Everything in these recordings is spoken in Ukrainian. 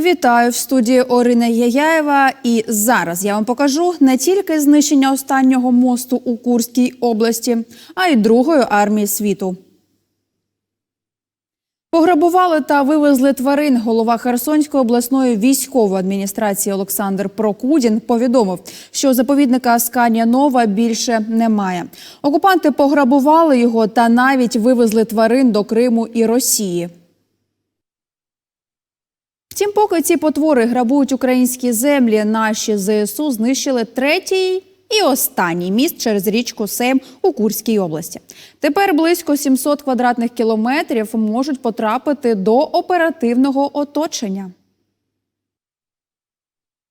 Вітаю в студії Орина Яяєва. І зараз я вам покажу не тільки знищення останнього мосту у Курській області, а й другої армії світу. Пограбували та вивезли тварин. Голова Херсонської обласної військової адміністрації Олександр Прокудін повідомив, що заповідника Асканія Нова більше немає. Окупанти пограбували його та навіть вивезли тварин до Криму і Росії. Втім, поки ці потвори грабують українські землі, наші ЗСУ знищили третій і останній міст через річку Сейм у Курській області. Тепер близько 700 квадратних кілометрів можуть потрапити до оперативного оточення.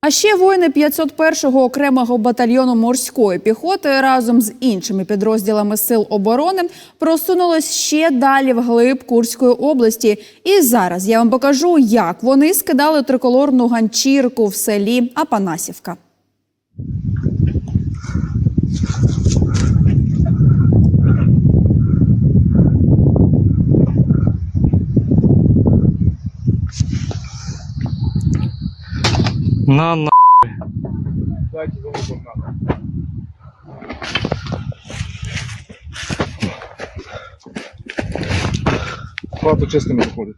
А ще воїни 501-го окремого батальйону морської піхоти разом з іншими підрозділами сил оборони просунулись ще далі вглиб Курської області. І зараз я вам покажу, як вони скидали триколорну ганчірку в селі Апанасівка. На на. Дайте голубом надо. Багато чисто не виходить.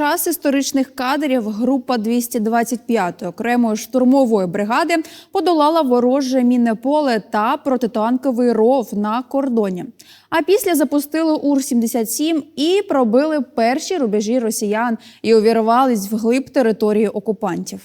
Час історичних кадрів група 225-ї окремої штурмової бригади подолала вороже мінне поле та протитанковий ров на кордоні. А після запустили Ур-77 і пробили перші рубежі росіян і увірвались вглиб території окупантів.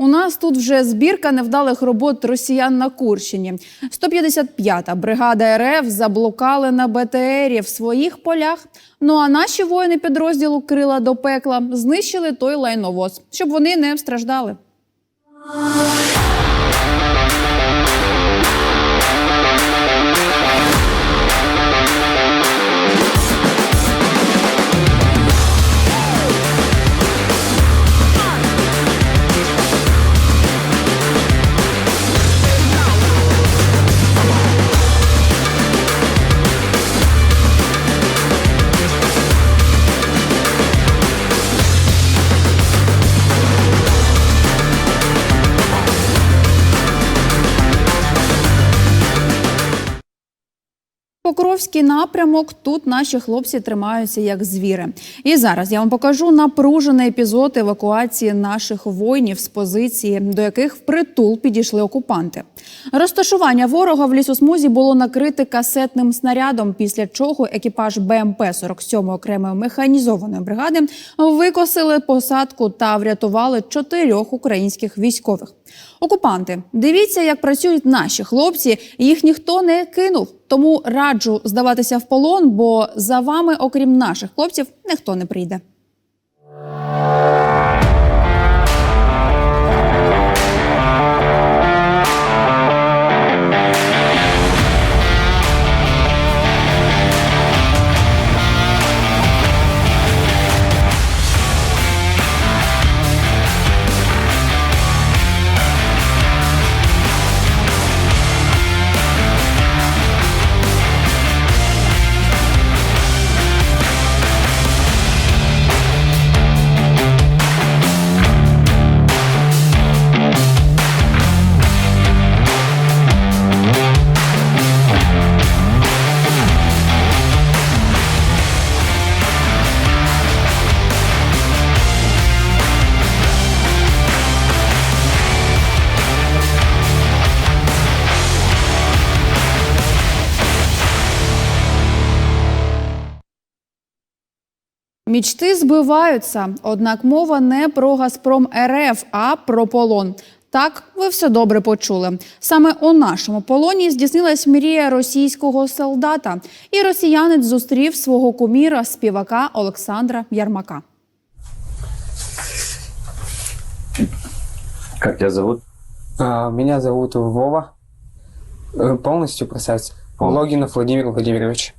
У нас тут вже збірка невдалих робот росіян на Курщині. 155-та бригада РФ заблокали на БТРі в своїх полях. Ну а наші воїни підрозділу Крила до пекла знищили той лайновоз, щоб вони не страждали. Покровський напрямок. Тут наші хлопці тримаються як звіри. І зараз я вам покажу напружений епізод евакуації наших воїнів з позиції, до яких впритул підійшли окупанти. Розташування ворога в лісосмузі було накрите касетним снарядом, після чого екіпаж БМП 47 окремої механізованої бригади викосили посадку та врятували чотирьох українських військових. Окупанти, дивіться, як працюють наші хлопці. Їх ніхто не кинув. Тому раджу здаватися в полон, бо за вами, окрім наших хлопців, ніхто не прийде. Мічти збиваються, однак мова не про Газпром РФ, а про полон. Так, ви все добре почули. Саме у нашому полоні здійснилась мрія російського солдата, і росіянець зустрів свого куміра, співака Олександра Ярмака. Как тебя зовут? А, Меня зовут Вова. Э, Полностью представься. Вова. Логинов Владимир Владимирович.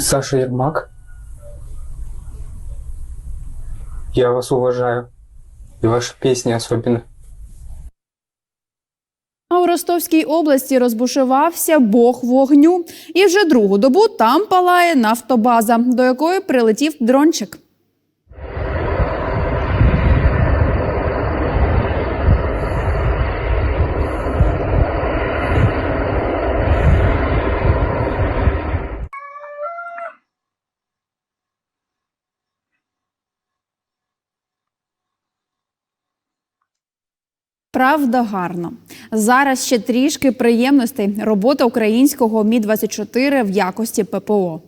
Саша Ермак. Я вас уважаю. И ваши песни особенно. А у Ростовській області розбушувався бог вогню, і вже другу добу там палає нафтобаза, до якої прилетів дрончик. Правда, гарно. Зараз ще трішки приємностей. Робота українського Мі 24 в якості ППО.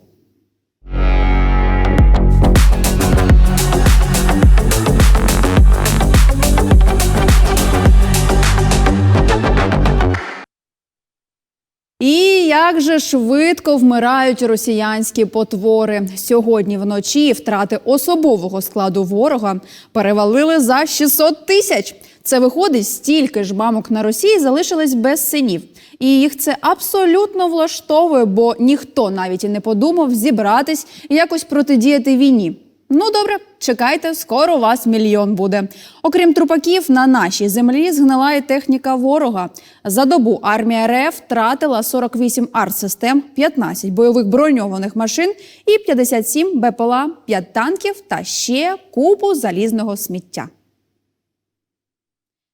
І як же швидко вмирають росіянські потвори. Сьогодні вночі втрати особового складу ворога перевалили за 600 тисяч. Це виходить, стільки ж мамок на Росії залишились без синів. І їх це абсолютно влаштовує, бо ніхто навіть і не подумав зібратись і якось протидіяти війні. Ну добре, чекайте, скоро вас мільйон буде. Окрім трупаків, на нашій землі згнила і техніка ворога. За добу армія РФ втратила 48 артсистем, 15 бойових броньованих машин і 57 БПЛА, 5 танків та ще купу залізного сміття.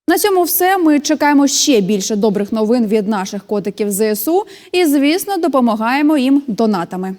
На цьому все. Ми чекаємо ще більше добрих новин від наших котиків ЗСУ і, звісно, допомагаємо їм донатами.